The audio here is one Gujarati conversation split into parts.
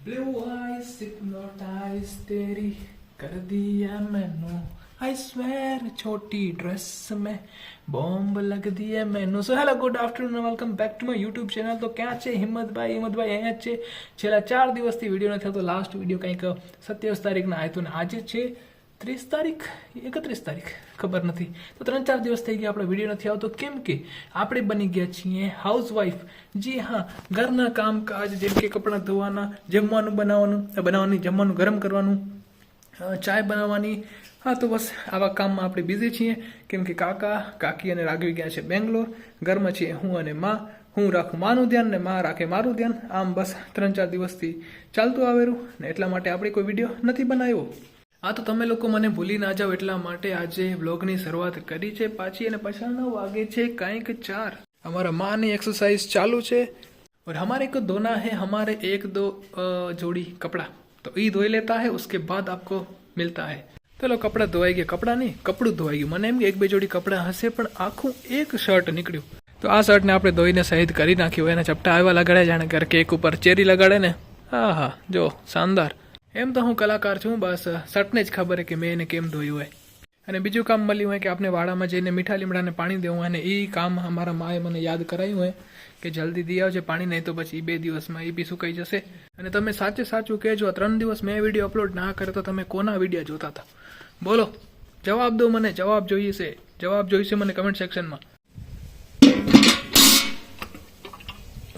ब्लू आइज hypnotize तेरी कर दिया मैनू आई स्वेर छोटी ड्रेस में બોમ્બ લગ દિયા menu so hello good afternoon welcome back to my YouTube channel તો ક્યાં છે હિંમતભાઈ હિંમતભાઈ અહીંયા જ છે છેલ્લા ચાર દિવસથી વિડીયો નથી થતો લાસ્ટ વિડીયો કંઈક સત્યાવીસ તારીખના આવ્યો હતો ને આજે છે ત્રીસ તારીખ? એકત્રીસ તારીખ, ખબર નથી. તો ત્રણ ચાર દિવસ થઈ ગયા, આપણે વીડિયો નથી આવતો. કેમ કે આપણે બની ગયા છીએ હાઉસવાઈફ જી હા, ઘરના કામકાજ, જેમ કે કપડાં ધોવાના, જમવાનું બનાવવાનું બનાવવાની, જમવાનું, ગરમ કરવાનું ચાય બનાવવાની. હા, તો બસ આવા કામમાં આપણે બિઝી છીએ. કેમ કે કાકા, કાકી અને રાઘવી ગયા છે બેંગ્લોર. ઘરમાં છીએ હું અને માં. હું રાખું માનું ધ્યાન ને માં રાખે મારું ધ્યાન. આમ બસ ત્રણ ચાર દિવસથી ચાલતું આવેલું ને એટલા માટે આપણે કોઈ વીડિયો નથી બનાવ્યો. હા તો તમે લોકો મને ભૂલી ના જાઓ એટલા માટે આજે વ્લોગની શરૂઆત કરી છે પાછી અને પછાડના વાગે છે કંઈક ચાર અમારા માની એક્સરસાઇઝ ચાલુ છે और हमारे को धोना है हमारे एक दो अ, जोड़ी कपड़ा तो ई धोई लेता है उसके बाद आपको मिलता है ચલો કપડાં ધોવાઈ ગયા કપડાં નહીં કપડું ધોવાઈ ગયું મને એમ કે એક બે જોડી કપડાં હશે પણ આખું એક શર્ટ નીકળ્યું તો આ શર્ટને આપણે ધોઈને સહિત કરી નાખ્યું એના ચપટા આવ્યા લગાડ્યા જાણે ઘર કેક ઉપર ચેરી લગાડે ને હા હા જો શાનદાર એમ તો હું કલાકાર છું બસ સટને જ ખબર છે કે મેં એને કેમ ધોયું હોય. અને બીજું કામ મળ્યું હોય કે આપણે વાડામાં જઈને મીઠા લીમડાને પાણી દેવું અને એ કામ અમારા માએ મને યાદ કરાયું હોય કે જલ્દી દી આવજે પાણી નહીં તો પછી બે દિવસમાં એ બી સુકાઈ જશે. અને તમે સાચે સાચું કહેજો ત્રણ દિવસ મેં વીડિયો અપલોડ ના કરે તો તમે કોના વીડિયો જોતા હતા? બોલો જવાબ દો મને જવાબ જોઈએ છે. જવાબ જોઈશે મને કમેન્ટ સેક્શનમાં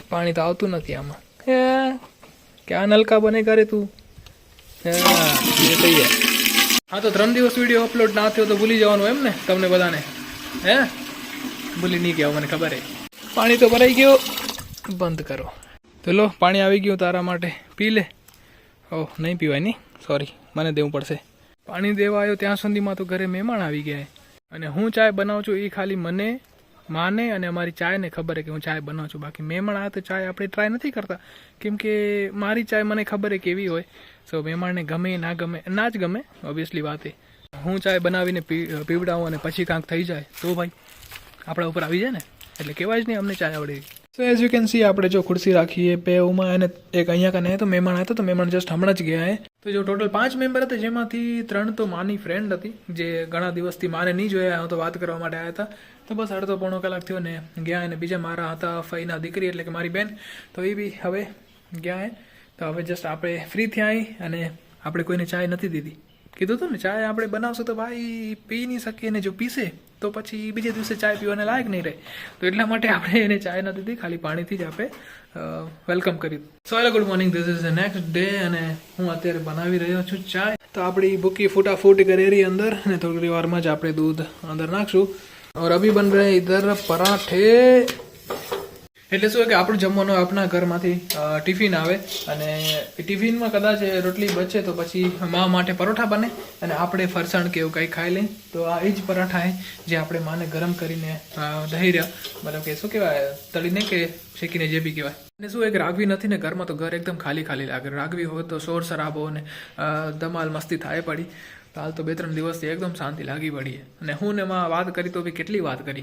પાણી તો આવતું નથી આમાં. હે? ક્યાં નલકા બને કરે તું? હા તો ત્રણ દિવસ વીડિયો અપલોડ ના થયો તો ભૂલી જવાનું એમ ને, તમને બધાને? હે? ભૂલી નહીં ગયા, મને ખબર પાણી તો ભરાઈ ગયો. બંધ કરો. તો લો, પાણી આવી ગયું તારા માટે. પી લે. ઓહ નહીં પીવાય નહીં. સોરી મને દેવું પડશે. પાણી દેવા આવ્યો ત્યાં સુધીમાં તો ઘરે મહેમાન આવી ગયા અને હું ચાય બનાવું છું એ ખાલી મને માને અને અમારી ચાયને ખબર છે કે હું ચાય બનાવું છું. બાકી મહેમાન આવે તો ચાય આપણે ટ્રાય નથી કરતા. કેમ કે મારી ચાય મને ખબર છે કેવી હોય. સો મહેમાનને ગમે, ના ગમે, ના જ ગમે ઓબ્વિયસલી વાત એ. હું ચાય બનાવીને પીવડાવું અને પછી કાંક થઈ જાય, તો ભાઈ આપણા ઉપર આવી જાય ને? એટલે કહેવાય જ નહીં અમને ચાય આવડે. So as you can see આપણે જો ખુરશી રાખીએ પેઉમાં અને એક અહીંયા કને, તો મહેમાન આવ્યા તો મહેમાન જસ્ટ હમણાં જ ગયા હે. તો જો ટોટલ પાંચ મેમ્બર હતા, જેમાંથી ત્રણ તો માની ફ્રેન્ડ હતી, જે ઘણા દિવસથી મારે નહીં જોયા, હું તો વાત કરવા માટે આવ્યા હતા. તો બસ અડધો પોણો કલાક થયો ને ગયા અને બીજા મારા હતા, ફઈના દીકરી એટલે કે મારી બેન. તો એ બી હવે ગયા તો હવે જસ્ટ આપણે ફ્રી થયા અને આપણે કોઈને ચાય નથી દીધી. કીધું હતું ને, ચાય આપણે બનાવશું તો ભાઈ પી નહીં શકીએ ને જો પીશે. તો પછી બીજે દિવસે ચા પીવાને લાયક નહીં રહે. તો એટલા માટે આપણે એને ચા નથી દીધી, ખાલી પાણીથી જ આપણે વેલકમ કરી. So hello good morning this is next day અને હું અત્યારે બનાવી રહ્યો છું ચા તો આપણી બુકી ફૂટાફૂટ કરેરી અંદર અને થોડી વારમાં જ આપણે દૂધ અંદર નાખશું. ઓર અભી બન રહે ઇધર પરાઠે. એટલે શું કે આપણું જમવાનું આપણા ઘરમાંથી ટિફિન આવે અને ટિફિનમાં કદાચ રોટલી બચે તો પછી મા માટે પરોઠા બને અને આપણે ફરસાણ કે એવું કંઈ ખાઈ લઈએ. તો આ એ જ પરાઠા જે આપણે માને ગરમ કરીને દહીં રહ્યા. મતલબ કે શું કહેવાય તળીને કે શેકીને જે બી કહેવાય. અને શું એક રાગવી નથી ને ઘરમાં તો ઘર એકદમ ખાલી ખાલી લાગે. રાગવી હોય તો શોર શરાબો ને ધમાલ મસ્તી થાય પડી. તો હાલ તો બે ત્રણ દિવસથી એકદમ શાંતિ લાગી પડી અને હું ને એમાં વાત કરી તો બી કેટલી વાત કરી.